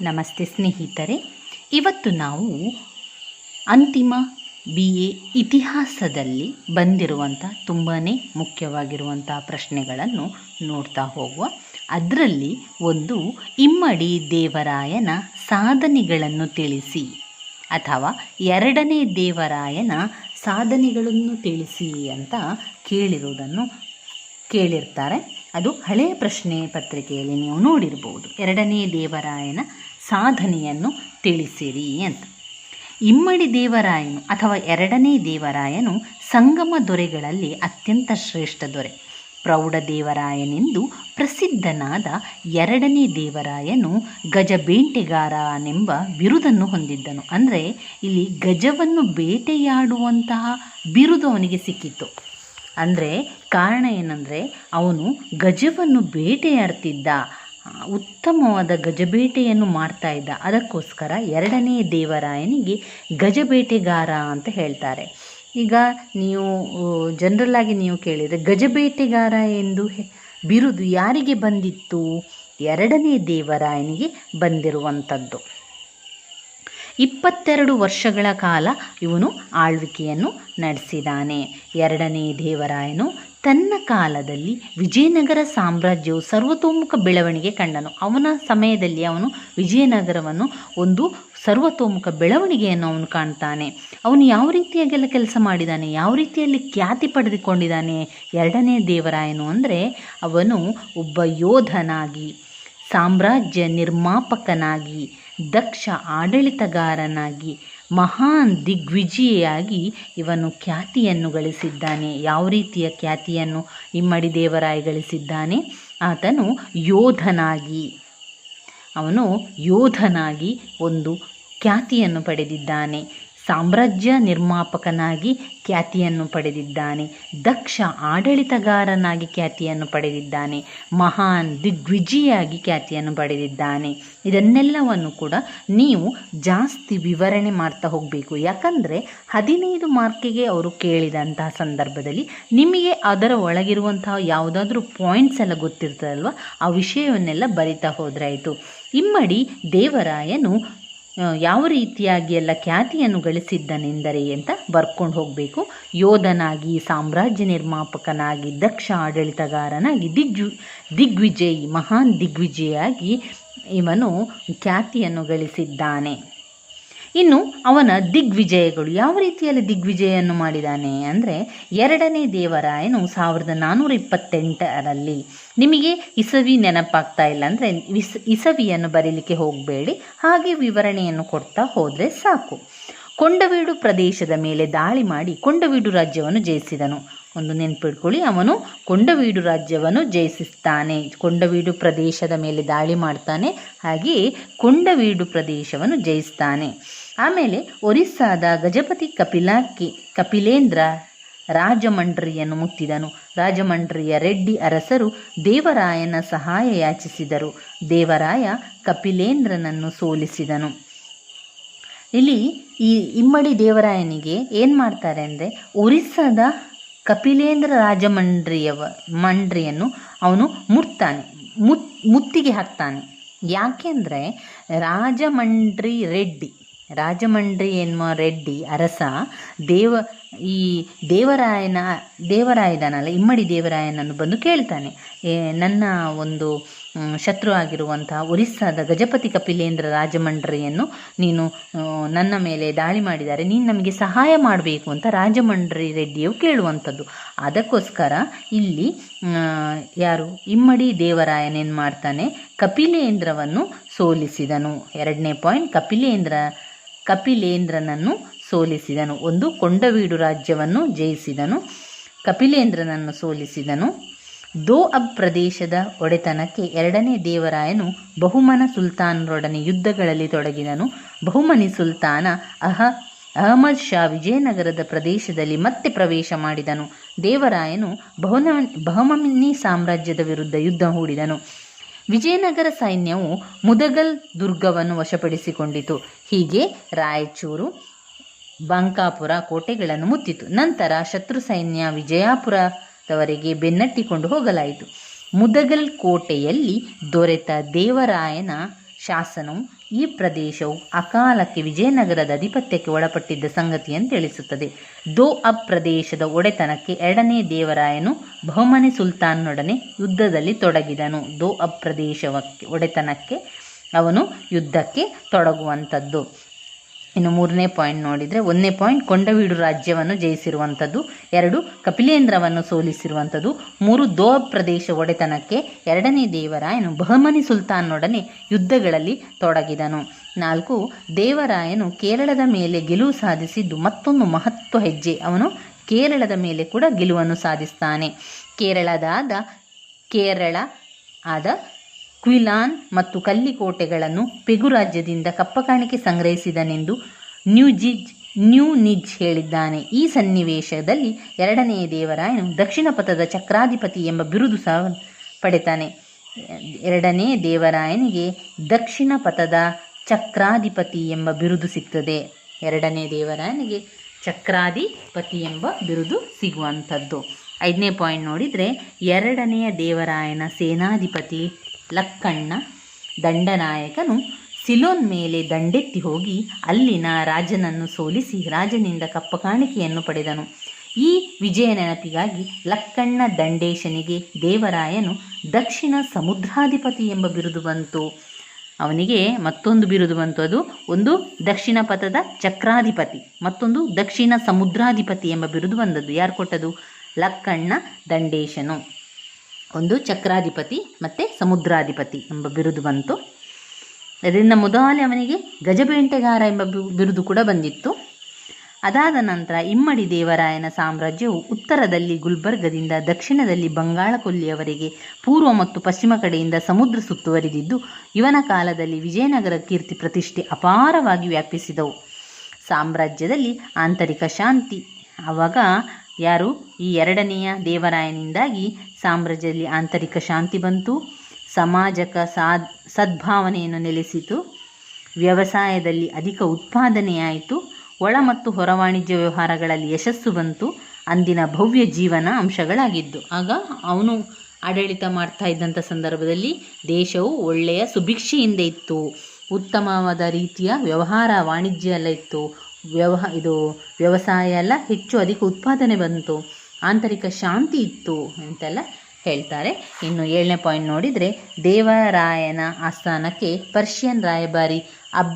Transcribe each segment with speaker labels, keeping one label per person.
Speaker 1: ನಮಸ್ತೆ ಸ್ನೇಹಿತರೆ, ಇವತ್ತು ನಾವು ಅಂತಿಮ ಬಿ ಎ ಇತಿಹಾಸದಲ್ಲಿ ಬಂದಿರುವಂಥ ತುಂಬಾ ಮುಖ್ಯವಾಗಿರುವಂಥ ಪ್ರಶ್ನೆಗಳನ್ನು ನೋಡ್ತಾ ಹೋಗುವ. ಅದರಲ್ಲಿ ಒಂದು ಇಮ್ಮಡಿ ದೇವರಾಯನ ಸಾಧನೆಗಳನ್ನು ತಿಳಿಸಿ ಅಥವಾ ಎರಡನೇ ದೇವರಾಯನ ಸಾಧನೆಗಳನ್ನು ತಿಳಿಸಿ ಅಂತ ಕೇಳಿರುವುದನ್ನು ಕೇಳಿರ್ತಾರೆ. ಅದು ಹಳೆಯ ಪ್ರಶ್ನೆ ಪತ್ರಿಕೆಯಲ್ಲಿ ನೀವು ನೋಡಿರ್ಬೋದು. ಎರಡನೇ ದೇವರಾಯನ ಸಾಧನೆಯನ್ನು ತಿಳಿಸಿರಿ ಅಂತ. ಇಮ್ಮಡಿ ದೇವರಾಯನು ಅಥವಾ ಎರಡನೇ ದೇವರಾಯನು ಸಂಗಮ ದೊರೆಗಳಲ್ಲಿ ಅತ್ಯಂತ ಶ್ರೇಷ್ಠ ದೊರೆ. ಪ್ರೌಢ ದೇವರಾಯನೆಂದು ಪ್ರಸಿದ್ಧನಾದ ಎರಡನೇ ದೇವರಾಯನು ಗಜ ಬೇಟೆಗಾರನೆಂಬ ಬಿರುದನ್ನು ಹೊಂದಿದ್ದನು. ಅಂದರೆ ಇಲ್ಲಿ ಗಜವನ್ನು ಬೇಟೆಯಾಡುವಂತಹ ಬಿರುದು ಅವನಿಗೆ ಸಿಕ್ಕಿತ್ತು. ಅಂದರೆ ಕಾರಣ ಏನಂದರೆ ಅವನು ಗಜವನ್ನು ಬೇಟೆಯಾಡ್ತಿದ್ದ ಉತ್ತಮವಾದ ಗಜಬೇಟೆಯನ್ನು ಮಾಡ್ತಾ ಇದ್ದ. ಅದಕ್ಕೋಸ್ಕರ ಎರಡನೇ ದೇವರಾಯನಿಗೆ ಗಜಬೇಟೆಗಾರ ಅಂತ ಹೇಳ್ತಾರೆ. ಈಗ ನೀವು ಜನರಲ್ ಆಗಿ ನೀವು ಕೇಳಿದರೆ ಗಜಬೇಟೆಗಾರ ಎಂದು ಬಿರುದು ಯಾರಿಗೆ ಬಂದಿತ್ತು? ಎರಡನೇ ದೇವರಾಯನಿಗೆ ಬಂದಿರುವಂಥದ್ದು. ಇಪ್ಪತ್ತೆರಡು ವರ್ಷಗಳ ಕಾಲ ಇವನು ಆಳ್ವಿಕೆಯನ್ನು ನಡೆಸಿದಾನೆ. ಎರಡನೇ ದೇವರಾಯನು ತನ್ನ ಕಾಲದಲ್ಲಿ ವಿಜಯನಗರ ಸಾಮ್ರಾಜ್ಯವು ಸರ್ವತೋಮುಖ ಬೆಳವಣಿಗೆ ಕಂಡನು. ಅವನ ಸಮಯದಲ್ಲಿ ಅವನು ವಿಜಯನಗರವನ್ನು, ಒಂದು ಸರ್ವತೋಮುಖ ಬೆಳವಣಿಗೆಯನ್ನು ಅವನು ಕಾಣ್ತಾನೆ. ಅವನು ಯಾವ ರೀತಿಯಾಗೆಲ್ಲ ಕೆಲಸ ಮಾಡಿದ್ದಾನೆ ಯಾವ ರೀತಿಯಲ್ಲಿ ಖ್ಯಾತಿ ಪಡೆದುಕೊಂಡಿದ್ದಾನೆ ಎರಡನೇ ದೇವರಾಯನು ಅಂದರೆ ಅವನು ಒಬ್ಬ ಯೋಧನಾಗಿ, ಸಾಮ್ರಾಜ್ಯ ನಿರ್ಮಾಪಕನಾಗಿ ದಕ್ಷ ಆಡಳಿತಗಾರನಾಗಿ ಮಹಾನ್ ದಿಗ್ವಿಜಯಿಯಾಗಿ ಇವನು ಖ್ಯಾತಿಯನ್ನು ಗಳಿಸಿದ್ದಾನೆ. ಯಾವ ರೀತಿಯ ಖ್ಯಾತಿಯನ್ನು ಇಮ್ಮಡಿ ದೇವರಾಯ ಗಳಿಸಿದ್ದಾನೆ? ಆತನು ಯೋಧನಾಗಿ, ಅವನು ಯೋಧನಾಗಿ ಒಂದು ಖ್ಯಾತಿಯನ್ನು ಪಡೆದಿದ್ದಾನೆ. ಸಾಮ್ರಾಜ್ಯ ನಿರ್ಮಾಪಕನಾಗಿ ಖ್ಯಾತಿಯನ್ನು ಪಡೆದಿದ್ದಾನೆ. ದಕ್ಷ ಆಡಳಿತಗಾರನಾಗಿ ಖ್ಯಾತಿಯನ್ನು ಪಡೆದಿದ್ದಾನೆ. ಮಹಾನ್ ದಿಗ್ವಿಜಿಯಾಗಿ ಖ್ಯಾತಿಯನ್ನು ಪಡೆದಿದ್ದಾನೆ. ಇದನ್ನೆಲ್ಲವನ್ನು ಕೂಡ ನೀವು ಜಾಸ್ತಿ ವಿವರಣೆ ಮಾಡ್ತಾ ಹೋಗಬೇಕು. ಯಾಕಂದರೆ ಹದಿನೈದು ಮಾರ್ಕಿಗೆ ಅವರು ಕೇಳಿದಂತಹ ಸಂದರ್ಭದಲ್ಲಿ ನಿಮಗೆ ಅದರ ಒಳಗಿರುವಂತಹ ಯಾವುದಾದ್ರೂ ಪಾಯಿಂಟ್ಸ್ ಎಲ್ಲ ಗೊತ್ತಿರ್ತದಲ್ವ? ಆ ವಿಷಯವನ್ನೆಲ್ಲ ಬರಿತಾ ಹೋದ್ರಾಯಿತು. ಇಮ್ಮಡಿ ದೇವರಾಯನು ಯಾವ ರೀತಿಯಾಗಿ ಎಲ್ಲ ಖ್ಯಾತಿಯನ್ನು ಗಳಿಸಿದ್ದನೆಂದರೆ ಅಂತ ಬರ್ಕೊಂಡು ಹೋಗಬೇಕು. ಯೋಧನಾಗಿ, ಸಾಮ್ರಾಜ್ಯ ನಿರ್ಮಾಪಕನಾಗಿ, ದಕ್ಷ ಆಡಳಿತಗಾರನಾಗಿ ದಿಗ್ವಿ ದಿಗ್ವಿಜಯಿ, ಮಹಾನ್ ದಿಗ್ವಿಜಯಿಯಾಗಿ ಇವನು ಖ್ಯಾತಿಯನ್ನು ಗಳಿಸಿದ್ದಾನೆ. ಇನ್ನು ಅವನ ದಿಗ್ವಿಜಯಗಳು ಯಾವ ರೀತಿಯಲ್ಲಿ ದಿಗ್ವಿಜಯನ್ನು ಮಾಡಿದಾನೆ ಅಂದರೆ ಎರಡನೇ ದೇವರಾಯನು ಸಾವಿರದ ನಾನ್ನೂರ ಇಪ್ಪತ್ತೆಂಟರಲ್ಲಿ. ನಿಮಗೆ ಇಸವಿ ನೆನಪಾಗ್ತಾ ಇಲ್ಲ ಅಂದರೆ ಇಸ್ ಇಸವಿಯನ್ನು ಬರೀಲಿಕ್ಕೆ ಹೋಗಬೇಡಿ, ಹಾಗೆ ವಿವರಣೆಯನ್ನು ಕೊಡ್ತಾ ಹೋದರೆ ಸಾಕು. ಕೊಂಡವೀಡು ಪ್ರದೇಶದ ಮೇಲೆ ದಾಳಿ ಮಾಡಿ ಕೊಂಡವೀಡು ರಾಜ್ಯವನ್ನು ಜಯಿಸಿದನು. ಒಂದು ನೆನ್ಪಿಟ್ಕೊಳ್ಳಿ, ಅವನು ಕೊಂಡವೀಡು ರಾಜ್ಯವನ್ನು ಜಯಿಸುತ್ತಾನೆ ಕೊಂಡವೀಡು ಪ್ರದೇಶದ ಮೇಲೆ ದಾಳಿ ಮಾಡ್ತಾನೆ, ಹಾಗೆಯೇ ಕೊಂಡವೀಡು ಪ್ರದೇಶವನ್ನು ಜಯಿಸ್ತಾನೆ. ಆಮೇಲೆ ಒರಿಸ್ಸಾದ ಗಜಪತಿ ಕಪಿಲಾಕಿ ಕಪಿಲೇಂದ್ರ ರಾಜಮಂಡ್ರಿಯನ್ನು ಮುತ್ತಿದನು ರಾಜಮಂಡ್ರಿಯ ರೆಡ್ಡಿ ಅರಸರು ದೇವರಾಯನ ಸಹಾಯ ಯಾಚಿಸಿದರು. ದೇವರಾಯ ಕಪಿಲೇಂದ್ರನನ್ನು ಸೋಲಿಸಿದನು. ಇಲ್ಲಿ ಈ ಇಮ್ಮಡಿ ದೇವರಾಯನಿಗೆ ಏನು ಮಾಡ್ತಾರೆ ಅಂದರೆ ಒರಿಸ್ಸಾದ ಕಪಿಲೇಂದ್ರ ರಾಜಮಂಡ್ರಿಯವ ಮಂಡ್ರಿಯನ್ನು ಅವನು ಮುಟ್ತಾನೆ, ಮುತ್ ಮುತ್ತಿಗೆ ಹಾಕ್ತಾನೆ. ಯಾಕೆಂದರೆ ರಾಜಮಂಡ್ರಿ ರೆಡ್ಡಿ ರಾಜಮಂಡ್ರಿ ಎನ್ನುವ ರೆಡ್ಡಿ ಅರಸ, ದೇವ, ಈ ದೇವರಾಯನ, ದೇವರಾಯದನಲ್ಲ, ಇಮ್ಮಡಿ ದೇವರಾಯನನ್ನು ಬಂದು ಕೇಳ್ತಾನೆ. ನನ್ನ ಒಂದು ಶತ್ರು ಆಗಿರುವಂತಹ ಒರಿಸ್ಸಾದ ಗಜಪತಿ ಕಪಿಲೇಂದ್ರ ರಾಜಮಂಡ್ರಿಯನ್ನು ನೀನು ನನ್ನ ಮೇಲೆ ದಾಳಿ ಮಾಡಿದ್ದಾರೆ ನೀನು ನಮಗೆ ಸಹಾಯ ಮಾಡಬೇಕು ಅಂತ ರಾಜಮಂಡ್ರಿ ರೆಡ್ಡಿಯು ಕೇಳುವಂಥದ್ದು. ಅದಕ್ಕೋಸ್ಕರ ಇಲ್ಲಿ ಯಾರು, ಇಮ್ಮಡಿ ದೇವರಾಯನೇನು ಮಾಡ್ತಾನೆ, ಕಪಿಲೇಂದ್ರವನ್ನು ಸೋಲಿಸಿದನು. ಎರಡನೇ ಪಾಯಿಂಟ್, ಕಪಿಲೇಂದ್ರ ಕಪಿಲೇಂದ್ರನನ್ನು ಸೋಲಿಸಿದನು. ಒಂದು ಕೊಂಡವೀಡು ರಾಜ್ಯವನ್ನು ಜಯಿಸಿದನು. ಕಪಿಲೇಂದ್ರನನ್ನು ಸೋಲಿಸಿದನು. ದೋ ಅಬ್ ಪ್ರದೇಶದ ಒಡೆತನಕ್ಕೆ ಎರಡನೇ ದೇವರಾಯನು ಬಹುಮನ ಸುಲ್ತಾನರೊಡನೆ ಯುದ್ಧಗಳಲ್ಲಿ ತೊಡಗಿದನು. ಬಹುಮನಿ ಸುಲ್ತಾನ ಅಹ, ಅಹಮದ್ ಶಾ ವಿಜಯನಗರದ ಪ್ರದೇಶದಲ್ಲಿ ಮತ್ತೆ ಪ್ರವೇಶ ಮಾಡಿದನು. ದೇವರಾಯನು ಬಹುನ ಬಹುಮನಿ ಸಾಮ್ರಾಜ್ಯದ ವಿರುದ್ಧ ಯುದ್ಧ ಹೂಡಿದನು. ವಿಜಯನಗರ ಸೈನ್ಯವು ಮುದಗಲ್ ದುರ್ಗವನ್ನು ವಶಪಡಿಸಿಕೊಂಡಿತು. ಹೀಗೆ ರಾಯಚೂರು, ಬಂಕಾಪುರ ಕೋಟೆಗಳನ್ನು ಮುತ್ತಿತು. ನಂತರ ಶತ್ರು ಸೈನ್ಯ ವಿಜಯಾಪುರದವರೆಗೆ ಬೆನ್ನಟ್ಟಿಕೊಂಡು ಹೋಗಲಾಯಿತು. ಮುದಗಲ್ ಕೋಟೆಯಲ್ಲಿ ದೊರೆತ ದೇವರಾಯನ ಶಾಸನವು ಈ ಪ್ರದೇಶವು ಅಕಾಲಕ್ಕೆ ವಿಜಯನಗರದ ಅಧಿಪತ್ಯಕ್ಕೆ ಒಳಪಟ್ಟಿದ್ದ ಸಂಗತಿಯನ್ನು ತಿಳಿಸುತ್ತದೆ. ದೋ ಅಬ್ ಪ್ರದೇಶದ ಒಡೆತನಕ್ಕೆ ಎರಡನೇ ದೇವರಾಯನು ಬಹುಮನೆ ಸುಲ್ತಾನ್ನೊಡನೆ ಯುದ್ಧದಲ್ಲಿ ತೊಡಗಿದನು. ದೋ ಅಬ್ ಪ್ರದೇಶವಕ್ಕೆ, ಒಡೆತನಕ್ಕೆ ಅವನು ಯುದ್ಧಕ್ಕೆ ತೊಡಗುವಂಥದ್ದು. ಇನ್ನು ಮೂರನೇ ಪಾಯಿಂಟ್ ನೋಡಿದರೆ ಒಂದನೇ ಪಾಯಿಂಟ್ ಕೊಂಡವೀಡು ರಾಜ್ಯವನ್ನು ಜಯಿಸಿರುವಂಥದ್ದು, ಎರಡು ಕಪಿಲೇಂದ್ರವನ್ನು ಸೋಲಿಸಿರುವಂಥದ್ದು, ಮೂರು ದೋ ಪ್ರದೇಶ ಒಡೆತನಕ್ಕೆ ಎರಡನೇ ದೇವರಾಯನು ಬಹಮನಿ ಸುಲ್ತಾನ್ನೊಡನೆ ಯುದ್ಧಗಳಲ್ಲಿ ತೊಡಗಿದನು. ನಾಲ್ಕು, ದೇವರಾಯನು ಕೇರಳದ ಮೇಲೆ ಗೆಲುವು ಸಾಧಿಸಿದ್ದು ಮತ್ತೊಂದು ಮಹತ್ವ ಹೆಜ್ಜೆ. ಅವನು ಕೇರಳದ ಮೇಲೆ ಕೂಡ ಗೆಲುವನ್ನು ಸಾಧಿಸ್ತಾನೆ. ಕೇರಳದಾದ ಕೇರಳ ಆದ ಕ್ವಿಲಾನ್ ಮತ್ತು ಕಲ್ಲಿಕೋಟೆಗಳನ್ನು ಪೆಗು ರಾಜ್ಯದಿಂದ ಕಪ್ಪಕಾಣಿಕೆ ಸಂಗ್ರಹಿಸಿದನೆಂದು ನ್ಯೂಜಿಜ್ ನ್ಯೂ ನಿಜ್ ಹೇಳಿದ್ದಾನೆ. ಈ ಸನ್ನಿವೇಶದಲ್ಲಿ ಎರಡನೆಯ ದೇವರಾಯನು ದಕ್ಷಿಣ ಪಥದ ಚಕ್ರಾಧಿಪತಿ ಎಂಬ ಬಿರುದು ಸಹ ಪಡೆತಾನೆ. ಎರಡನೇ ದೇವರಾಯನಿಗೆ ದಕ್ಷಿಣ ಪಥದ ಚಕ್ರಾಧಿಪತಿ ಎಂಬ ಬಿರುದು ಸಿಗ್ತದೆ. ಎರಡನೇ ದೇವರಾಯನಿಗೆ ಚಕ್ರಾಧಿಪತಿ ಎಂಬ ಬಿರುದು ಸಿಗುವಂಥದ್ದು. ಐದನೇ ಪಾಯಿಂಟ್ ನೋಡಿದರೆ ಎರಡನೆಯ ದೇವರಾಯನ ಸೇನಾಧಿಪತಿ ಲಕ್ಕಣ್ಣ, ದಂಡನಾಯಕನು ಸಿಲೋನ್ ಮೇಲೆ ದಂಡೆತ್ತಿ ಹೋಗಿ ಅಲ್ಲಿನ ರಾಜನನ್ನು ಸೋಲಿಸಿ ರಾಜನಿಂದ ಕಪ್ಪ ಕಾಣಿಕೆಯನ್ನು ಪಡೆದನು. ಈ ವಿಜಯ ನೆನಪಿಗಾಗಿ ಲಕ್ಕಣ್ಣ ದಂಡೇಶನಿಗೆ ದೇವರಾಯನು ದಕ್ಷಿಣ ಸಮುದ್ರಾಧಿಪತಿ ಎಂಬ ಬಿರುದು ಬಂತು. ಅವನಿಗೆ ಮತ್ತೊಂದು ಬಿರುದು ಬಂತು. ಅದು ಒಂದು ದಕ್ಷಿಣ ಪಥದ ಚಕ್ರಾಧಿಪತಿ, ಮತ್ತೊಂದು ದಕ್ಷಿಣ ಸಮುದ್ರಾಧಿಪತಿ ಎಂಬ ಬಿರುದು ಬಂದದ್ದು. ಯಾರು ಕೊಟ್ಟದು? ಲಕ್ಕಣ್ಣ ದಂಡೇಶನು. ಒಂದು ಚಕ್ರಾಧಿಪತಿ ಮತ್ತು ಸಮುದ್ರಾಧಿಪತಿ ಎಂಬ ಬಿರುದು ಬಂತು. ಅದರಿಂದ ಮೊದಲೇ ಅವನಿಗೆ ಗಜಬೇಂಟೆಗಾರ ಎಂಬ ಬಿರುದು ಕೂಡ ಬಂದಿತ್ತು. ಅದಾದ ನಂತರ ಇಮ್ಮಡಿ ದೇವರಾಯನ ಸಾಮ್ರಾಜ್ಯವು ಉತ್ತರದಲ್ಲಿ ಗುಲ್ಬರ್ಗದಿಂದ ದಕ್ಷಿಣದಲ್ಲಿ ಬಂಗಾಳ ಕೊಲ್ಲಿಯವರೆಗೆ ಪೂರ್ವ ಮತ್ತು ಪಶ್ಚಿಮ ಕಡೆಯಿಂದ ಸಮುದ್ರ ಸುತ್ತುವರಿದಿದ್ದು, ಇವನ ಕಾಲದಲ್ಲಿ ವಿಜಯನಗರ ಕೀರ್ತಿ ಪ್ರತಿಷ್ಠೆ ಅಪಾರವಾಗಿ ವ್ಯಾಪಿಸಿದವು. ಸಾಮ್ರಾಜ್ಯದಲ್ಲಿ ಆಂತರಿಕ ಶಾಂತಿ. ಆವಾಗ ಯಾರು? ಈ ಎರಡನೆಯ ದೇವರಾಯನಿಂದಾಗಿ ಸಾಮ್ರಾಜ್ಯದಲ್ಲಿ ಆಂತರಿಕ ಶಾಂತಿ ಬಂತು. ಸಮಾಜಕ ಸಾದ್, ಸದ್ಭಾವನೆಯನ್ನು ನೆಲೆಸಿತು. ವ್ಯವಸಾಯದಲ್ಲಿ ಅಧಿಕ ಉತ್ಪಾದನೆಯಾಯಿತು. ಒಳ ಮತ್ತು ಹೊರ ವಾಣಿಜ್ಯ ವ್ಯವಹಾರಗಳಲ್ಲಿ ಯಶಸ್ಸು ಬಂತು. ಅಂದಿನ ಭವ್ಯ ಜೀವನ ಅಂಶಗಳಾಗಿದ್ದು. ಆಗ ಅವನು ಆಡಳಿತ ಮಾಡ್ತಾ ಇದ್ದಂಥ ಸಂದರ್ಭದಲ್ಲಿ ದೇಶವು ಒಳ್ಳೆಯ ಸುಭಿಕ್ಷೆಯಿಂದ ಇತ್ತು. ಉತ್ತಮವಾದ ರೀತಿಯ ವ್ಯವಹಾರ ವಾಣಿಜ್ಯ ಎಲ್ಲ ಇತ್ತು. ವ್ಯವಹ, ಇದು ವ್ಯವಸಾಯ ಎಲ್ಲ ಹೆಚ್ಚು ಅಧಿಕ ಉತ್ಪಾದನೆ ಬಂತು. ಆಂತರಿಕ ಶಾಂತಿ ಇತ್ತು ಅಂತೆಲ್ಲ ಹೇಳ್ತಾರೆ. ಇನ್ನು ಏಳನೇ ಪಾಯಿಂಟ್ ನೋಡಿದರೆ ದೇವರಾಯನ ಆಸ್ಥಾನಕ್ಕೆ ಪರ್ಷಿಯನ್ ರಾಯಭಾರಿ ಅಬ್,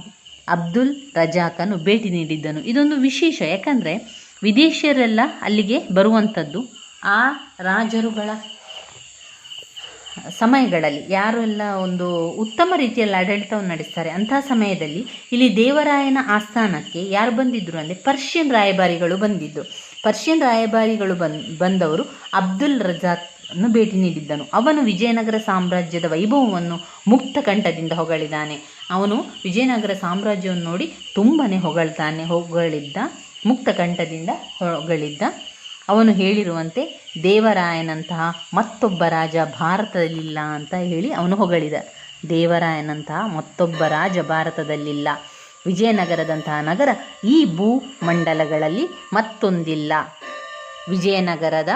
Speaker 1: ಅಬ್ದುಲ್ ರಜಾಕನು ಭೇಟಿ ನೀಡಿದ್ದನು. ಇದೊಂದು ವಿಶೇಷ, ಯಾಕಂದರೆ ವಿದೇಶಿಯರೆಲ್ಲ ಅಲ್ಲಿಗೆ ಬರುವಂಥದ್ದು ಆ ರಾಜರುಗಳ ಸಮಯಗಳಲ್ಲಿ ಯಾರೆಲ್ಲ ಒಂದು ಉತ್ತಮ ರೀತಿಯಲ್ಲಿ ಆಡಳಿತವನ್ನು ನಡೆಸ್ತಾರೆ, ಅಂತಹ ಸಮಯದಲ್ಲಿ ಇಲ್ಲಿ ದೇವರಾಯನ ಆಸ್ಥಾನಕ್ಕೆ ಯಾರು ಬಂದಿದ್ದರು ಅಂದರೆ ಪರ್ಷಿಯನ್ ರಾಯಭಾರಿಗಳು ಬಂದಿದ್ದು. ಪರ್ಷಿಯನ್ ರಾಯಭಾರಿಗಳು ಬನ್ ಬಂದವರು ಅಬ್ದುಲ್ ರಜಾಕ್ ಅನ್ನು ಭೇಟಿ ನೀಡಿದ್ದನು. ಅವನು ವಿಜಯನಗರ ಸಾಮ್ರಾಜ್ಯದ ವೈಭವವನ್ನು ಮುಕ್ತ ಕಂಠದಿಂದ ಹೊಗಳಿದ್ದಾನೆ ಅವನು ವಿಜಯನಗರ ಸಾಮ್ರಾಜ್ಯವನ್ನು ನೋಡಿ ತುಂಬನೇ ಹೊಗಳ್ತಾನೆ, ಹೊಗಳಿದ್ದ, ಮುಕ್ತ ಕಂಠದಿಂದ ಹೊಗಳಿದ್ದ. ಅವನು ಹೇಳಿರುವಂತೆ ದೇವರಾಯನಂತಹ ಮತ್ತೊಬ್ಬ ರಾಜ ಭಾರತದಲ್ಲಿಲ್ಲ ಅಂತ ಹೇಳಿ ಅವನು ಹೊಗಳಿದ. ದೇವರಾಯನಂತಹ ಮತ್ತೊಬ್ಬ ರಾಜ ಭಾರತದಲ್ಲಿಲ್ಲ. ವಿಜಯನಗರದಂತಹ ನಗರ ಈ ಭೂಮಂಡಲಗಳಲ್ಲಿ ಮತ್ತೊಂದಿಲ್ಲ. ವಿಜಯನಗರದ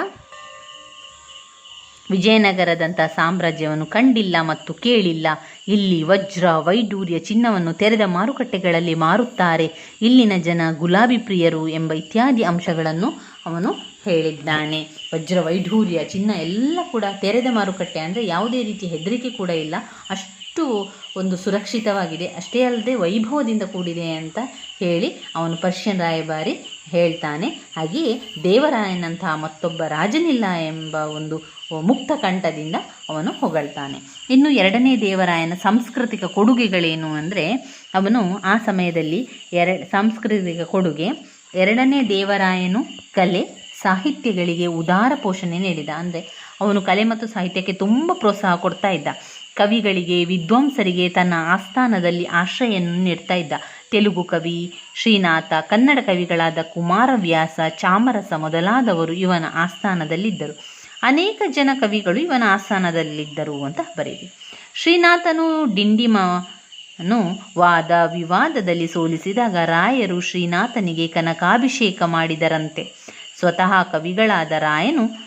Speaker 1: ವಿಜಯನಗರದಂಥ ಸಾಮ್ರಾಜ್ಯವನ್ನು ಕಂಡಿಲ್ಲ ಮತ್ತು ಕೇಳಿಲ್ಲ. ಇಲ್ಲಿ ವಜ್ರ ವೈಡೂರ್ಯ ಚಿನ್ನವನ್ನು ತೆರೆದ ಮಾರುಕಟ್ಟೆಗಳಲ್ಲಿ ಮಾರುತ್ತಾರೆ. ಇಲ್ಲಿನ ಜನ ಗುಲಾಬಿ ಪ್ರಿಯರು ಎಂಬ ಇತ್ಯಾದಿ ಅಂಶಗಳನ್ನು ಅವನು ಹೇಳಿದ್ದಾನೆ. ವಜ್ರ ವೈಢೂರ್ಯ ಚಿನ್ನ ಎಲ್ಲ ಕೂಡ ತೆರೆದ ಮಾರುಕಟ್ಟೆ ಅಂದರೆ ಯಾವುದೇ ರೀತಿ ಹೆದರಿಕೆ ಕೂಡ ಇಲ್ಲ. ಅಷ್ಟು ಒಂದು ಸುರಕ್ಷಿತವಾಗಿದೆ. ಅಷ್ಟೇ ಅಲ್ಲದೆ ವೈಭವದಿಂದ ಕೂಡಿದೆ ಅಂತ ಹೇಳಿ ಅವನು ಪರ್ಷಿಯನ್ ರಾಯಭಾರಿ ಹೇಳ್ತಾನೆ. ಹಾಗೆಯೇ ದೇವರಾಯನಂತಹ ಮತ್ತೊಬ್ಬ ರಾಜನಿಲ್ಲ ಎಂಬ ಒಂದು ಮುಕ್ತ ಕಂಠದಿಂದ ಅವನು ಹೊಗಳ್ತಾನೆ. ಇನ್ನು ಎರಡನೇ ದೇವರಾಯನ ಸಾಂಸ್ಕೃತಿಕ ಕೊಡುಗೆಗಳೇನು ಅಂದರೆ, ಅವನು ಆ ಸಮಯದಲ್ಲಿ ಎರ, ಸಾಂಸ್ಕೃತಿಕ ಕೊಡುಗೆ, ಎರಡನೇ ದೇವರಾಯನು ಕಲೆ, ಸಾಹಿತ್ಯಗಳಿಗೆ ಉದಾರ ಪೋಷಣೆ ನೀಡಿದ. ಅಂದರೆ, ಅವನು ಕಲೆ ಮತ್ತು ಸಾಹಿತ್ಯಕ್ಕೆ ತುಂಬ ಪ್ರೋತ್ಸಾಹ ಕೊಡ್ತಾ ಇದ್ದ. ಕವಿಗಳಿಗೆ, ವಿದ್ವಾಂಸರಿಗೆ ತನ್ನ ಆಸ್ಥಾನದಲ್ಲಿ ಆಶ್ರಯವನ್ನು ನೀಡ್ತಾ ಇದ್ದ. ತೆಲುಗು ಕವಿ, ಶ್ರೀನಾಥ, ಕನ್ನಡ ಕವಿಗಳಾದ ಕುಮಾರವ್ಯಾಸ, ಚಾಮರಸ ಮೊದಲಾದವರು ಇವನ ಆಸ್ಥಾನದಲ್ಲಿದ್ದರು. ಅನೇಕ ಜನ ಕವಿಗಳು ಇವನ ಆಸ್ಥಾನದಲ್ಲಿದ್ದರು ಅಂತ ಬರೀರಿ ಶ್ರೀನಾಥನು ಡಿಂಡಿಮನು ವಾದ ವಿವಾದದಲ್ಲಿ ಸೋಲಿಸಿದಾಗ ರಾಯರು ಶ್ರೀನಾಥನಿಗೆ ಕನಕಾಭಿಷೇಕ ಮಾಡಿದರಂತೆ. ಸ್ವತಃ ಕವಿಗಳಾದ ರಾಯನು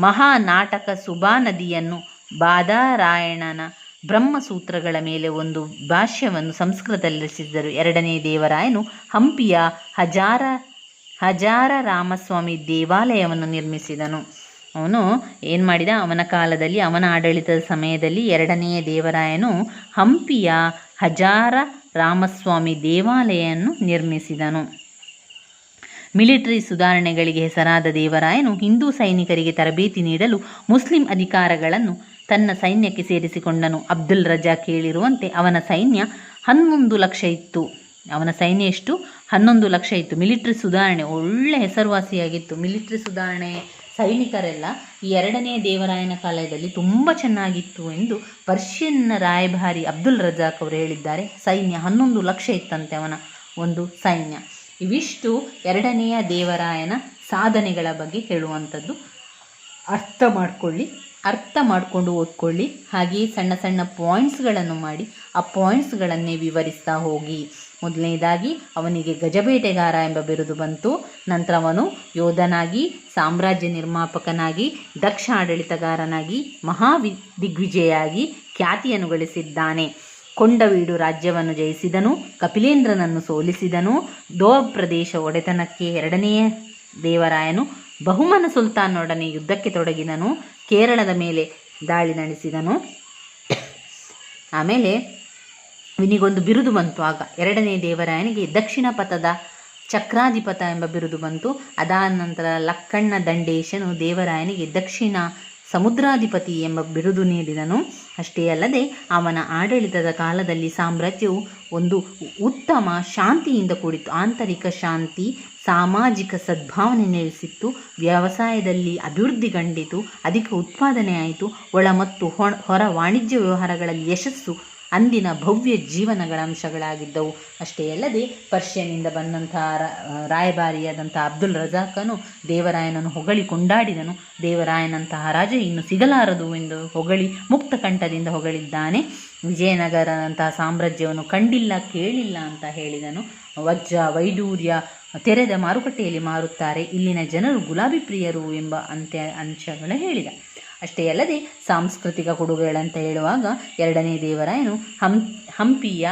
Speaker 1: ಮಹಾನಾಟಕ ಸುಬಾ ನದಿಯನ್ನು ಬಾದಾರಾಯಣನ ಬ್ರಹ್ಮಸೂತ್ರಗಳ ಮೇಲೆ ಒಂದು ಭಾಷ್ಯವನ್ನು ಸಂಸ್ಕೃತದಲ್ಲಿ ರಚಿಸಿದರು ಎರಡನೇ ದೇವರಾಯನು ಹಂಪಿಯ ಹಜಾರ ಹಜಾರ ರಾಮಸ್ವಾಮಿ ದೇವಾಲಯವನ್ನು ನಿರ್ಮಿಸಿದನು. ಅವನು ಏನು ಮಾಡಿದ? ಅವನ ಕಾಲದಲ್ಲಿ, ಅವನ ಆಡಳಿತದ ಸಮಯದಲ್ಲಿ ಎರಡನೆಯ ದೇವರಾಯನು ಹಂಪಿಯ ಹಜಾರ ರಾಮಸ್ವಾಮಿ ದೇವಾಲಯವನ್ನು ನಿರ್ಮಿಸಿದನು. ಮಿಲಿಟರಿ ಸುಧಾರಣೆಗಳಿಗೆ ಹೆಸರಾದ ದೇವರಾಯನು ಹಿಂದೂ ಸೈನಿಕರಿಗೆ ತರಬೇತಿ ನೀಡಲು ಮುಸ್ಲಿಂ ಅಧಿಕಾರಗಳನ್ನು ತನ್ನ ಸೈನ್ಯಕ್ಕೆ ಸೇರಿಸಿಕೊಂಡನು. ಅಬ್ದುಲ್ ರಜಾ ಕೇಳಿರುವಂತೆ ಅವನ ಸೈನ್ಯ ಹನ್ನೊಂದು ಲಕ್ಷ ಇತ್ತು. ಅವನ ಸೈನ್ಯ ಎಷ್ಟು? ಹನ್ನೊಂದು ಲಕ್ಷ ಇತ್ತು. ಮಿಲಿಟ್ರಿ ಸುಧಾರಣೆ, ಒಳ್ಳೆ ಹೆಸರುವಾಸಿಯಾಗಿತ್ತು. ಮಿಲಿಟ್ರಿ ಸುಧಾರಣೆ ಸೈನಿಕರೆಲ್ಲ ಈ ಎರಡನೇ ದೇವರಾಯನ ಕಾಲದಲ್ಲಿ ತುಂಬ ಚೆನ್ನಾಗಿತ್ತು ಎಂದು ಪರ್ಷಿಯನ್ನ ರಾಯಭಾರಿ ಅಬ್ದುಲ್ ರಜಾಕ್ ಅವರು ಹೇಳಿದ್ದಾರೆ. ಸೈನ್ಯ ಹನ್ನೊಂದು ಲಕ್ಷ ಇತ್ತಂತೆ ಅವನ ಒಂದು ಸೈನ್ಯ. ಇವಿಷ್ಟು ಎರಡನೆಯ ದೇವರಾಯನ ಸಾಧನೆಗಳ ಬಗ್ಗೆ ಹೇಳುವಂಥದ್ದು. ಅರ್ಥ ಮಾಡಿಕೊಳ್ಳಿ, ಅರ್ಥ ಮಾಡಿಕೊಂಡು ಓದ್ಕೊಳ್ಳಿ. ಹಾಗೆಯೇ ಸಣ್ಣ ಸಣ್ಣ ಪಾಯಿಂಟ್ಸ್ಗಳನ್ನು ಮಾಡಿ ಆ ಪಾಯಿಂಟ್ಸ್ಗಳನ್ನೇ ವಿವರಿಸ್ತಾ ಹೋಗಿ. ಮೊದಲನೇದಾಗಿ ಅವನಿಗೆ ಗಜಬೇಟೆಗಾರ ಎಂಬ ಬಿರುದು ಬಂತು. ನಂತರ ಅವನು ಯೋಧನಾಗಿ, ಸಾಮ್ರಾಜ್ಯ ನಿರ್ಮಾಪಕನಾಗಿ ದಕ್ಷ ಆಡಳಿತಗಾರನಾಗಿ ಮಹಾವಿ ದಿಗ್ವಿಜಯಾಗಿ ಖ್ಯಾತಿಯನ್ನು ಗಳಿಸಿದ್ದಾನೆ. ಕೊಂಡವೀಡು ರಾಜ್ಯವನ್ನು ಜಯಿಸಿದನು, ಕಪಿಲೇಂದ್ರನನ್ನು ಸೋಲಿಸಿದನು, ದೋಬ್ ಪ್ರದೇಶ ಒಡೆತನಕ್ಕೆ ಎರಡನೆಯ ದೇವರಾಯನು, ಬಹುಮನ ಸುಲ್ತಾನೊಡನೆ ಯುದ್ಧಕ್ಕೆ ತೊಡಗಿದನು, ಕೇರಳದ ಮೇಲೆ ದಾಳಿ ನಡೆಸಿದನು. ಆಮೇಲೆ ಇವನಿಗೊಂದು ಬಿರುದು ಬಂತು. ಆಗ ಎರಡನೇ ದೇವರಾಯನಿಗೆ ದಕ್ಷಿಣ ಪಥದ ಚಕ್ರಾಧಿಪತ ಎಂಬ ಬಿರುದು ಬಂತು. ಅದಾದ ನಂತರ ಲಕ್ಕಣ್ಣ ದಂಡೇಶನು ದೇವರಾಯನಿಗೆ ದಕ್ಷಿಣ ಸಮುದ್ರಾಧಿಪತಿ ಎಂಬ ಬಿರುದು ನೀಡಿದನು. ಅಷ್ಟೇ ಅಲ್ಲದೆ ಅವನ ಆಡಳಿತದ ಕಾಲದಲ್ಲಿ ಸಾಮ್ರಾಜ್ಯವು ಒಂದು ಉತ್ತಮ ಶಾಂತಿಯಿಂದ ಕೂಡಿತ್ತು. ಆಂತರಿಕ ಶಾಂತಿ, ಸಾಮಾಜಿಕ ಸದ್ಭಾವನೆ ನೆಲೆಸಿತ್ತು. ವ್ಯವಸಾಯದಲ್ಲಿ ಅಭಿವೃದ್ಧಿ ಕಂಡಿತು. ಅಧಿಕ ಉತ್ಪಾದನೆ ಆಯಿತು. ಒಳ ಮತ್ತು ಹೊರ ವಾಣಿಜ್ಯ ವ್ಯವಹಾರಗಳಲ್ಲಿ ಯಶಸ್ಸು ಅಂದಿನ ಭವ್ಯ ಜೀವನಗಳ ಅಂಶಗಳಾಗಿದ್ದವು. ಅಷ್ಟೇ ಅಲ್ಲದೆ, ಪರ್ಷಿಯನ್ನಿಂದ ಬಂದಂತಹ ರಾಯಭಾರಿಯಾದಂಥ ಅಬ್ದುಲ್ ರಜಾಕನು ದೇವರಾಯನನ್ನು ಹೊಗಳಿ ಕೊಂಡಾಡಿದನು. ದೇವರಾಯನಂತಹ ರಾಜ ಇನ್ನು ಸಿಗಲಾರದು ಎಂದು ಹೊಗಳಿ, ಮುಕ್ತ ಕಂಠದಿಂದ ಹೊಗಳಿದ್ದಾನೆ. ವಿಜಯನಗರದಂತಹ ಸಾಮ್ರಾಜ್ಯವನ್ನು ಕಂಡಿಲ್ಲ, ಕೇಳಿಲ್ಲ ಅಂತ ಹೇಳಿದನು. ವಜ್ರ, ವೈಡೂರ್ಯ ತೆರೆದ ಮಾರುಕಟ್ಟೆಯಲ್ಲಿ ಮಾರುತ್ತಾರೆ. ಇಲ್ಲಿನ ಜನರು ಗುಲಾಬಿ ಪ್ರಿಯರು ಎಂಬ ಅಂತ್ಯ, ಅಂಶಗಳು ಹೇಳಿದ. ಅಷ್ಟೇ ಅಲ್ಲದೆ ಸಾಂಸ್ಕೃತಿಕ ಕೊಡುಗೆಗಳಂತ ಹೇಳುವಾಗ ಎರಡನೇ ದೇವರಾಯನು ಹಂ, ಹಂಪಿಯ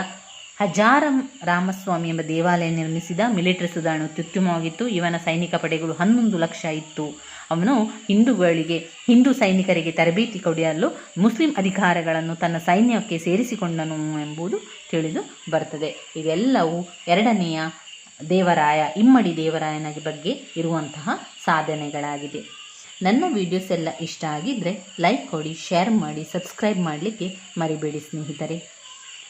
Speaker 1: ಹಜಾರಂ ರಾಮಸ್ವಾಮಿ ಎಂಬ ದೇವಾಲಯ ನಿರ್ಮಿಸಿದ ಮಿಲಿಟರಿ ಸುಧಾರಣೆ ಅತ್ಯುತ್ತಮವಾಗಿತ್ತು ಇವನ ಸೈನಿಕ ಪಡೆಗಳು ಹನ್ನೊಂದು ಲಕ್ಷ ಇತ್ತು. ಅವನು ಹಿಂದೂಗಳಿಗೆ, ಹಿಂದೂ ಸೈನಿಕರಿಗೆ ತರಬೇತಿ ಕೊಡಲು ಮುಸ್ಲಿಂ ಅಧಿಕಾರಗಳನ್ನು ತನ್ನ ಸೈನ್ಯಕ್ಕೆ ಸೇರಿಸಿಕೊಂಡನು ಎಂಬುದು ತಿಳಿದು ಬರ್ತದೆ. ಇದೆಲ್ಲವೂ ಎರಡನೆಯ ದೇವರಾಯ, ಇಮ್ಮಡಿ ದೇವರಾಯನ ಬಗ್ಗೆ ಇರುವಂತಹ ಸಾಧನೆಗಳಾಗಿದೆ ನನ್ನ ವೀಡಿಯೋಸ್ ಎಲ್ಲ ಇಷ್ಟ ಆಗಿದ್ದರೆ ಲೈಕ್ ಕೊಡಿ ಶೇರ್ ಮಾಡಿ ಸಬ್ಸ್ಕ್ರೈಬ್ ಮಾಡಲಿಕ್ಕೆ ಮರಿಬೇಡಿ ಸ್ನೇಹಿತರೆ.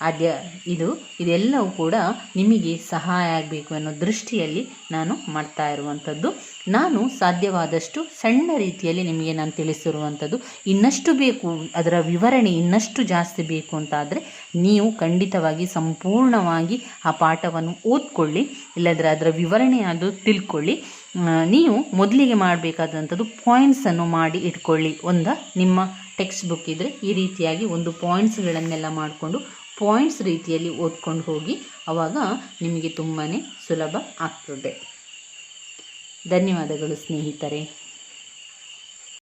Speaker 1: ಆದ್ಯ, ಇದು, ಇದೆಲ್ಲವೂ ಕೂಡ ನಿಮಗೆ ಸಹಾಯ ಆಗಬೇಕು ಅನ್ನೋ ದೃಷ್ಟಿಯಲ್ಲಿ ನಾನು ಮಾಡ್ತಾ ಇರುವಂಥದ್ದು. ನಾನು ಸಾಧ್ಯವಾದಷ್ಟು ಸಣ್ಣ ರೀತಿಯಲ್ಲಿ ನಿಮಗೆ ನಾನು ತಿಳಿಸಿರುವಂಥದ್ದು. ಇನ್ನಷ್ಟು ಬೇಕು, ಅದರ ವಿವರಣೆ ಇನ್ನಷ್ಟು ಜಾಸ್ತಿ ಬೇಕು ಅಂತಾದರೆ ನೀವು ಖಂಡಿತವಾಗಿ ಸಂಪೂರ್ಣವಾಗಿ ಆ ಪಾಠವನ್ನು ಓದ್ಕೊಳ್ಳಿ, ಇಲ್ಲದ್ರೆ ಅದರ ವಿವರಣೆ ಅದು ತಿಳ್ಕೊಳ್ಳಿ. ನೀವು ಮೊದಲಿಗೆ ಮಾಡಬೇಕಾದಂಥದ್ದು ಪಾಯಿಂಟ್ಸನ್ನು ಮಾಡಿ ಇಟ್ಕೊಳ್ಳಿ. ಒಂದು, ನಿಮ್ಮ ಟೆಕ್ಸ್ಟ್ ಬುಕ್ ಇದ್ದರೆ ಈ ರೀತಿಯಾಗಿ ಒಂದು ಪಾಯಿಂಟ್ಸ್ಗಳನ್ನೆಲ್ಲ ಮಾಡಿಕೊಂಡು ಪಾಯಿಂಟ್ಸ್ ರೀತಿಯಲ್ಲಿ ಓದ್ಕೊಂಡು ಹೋಗಿ ಆವಾಗ ನಿಮಗೆ ತುಂಬಾ ಸುಲಭ ಆಗ್ತದೆ. ಧನ್ಯವಾದಗಳು ಸ್ನೇಹಿತರೆ.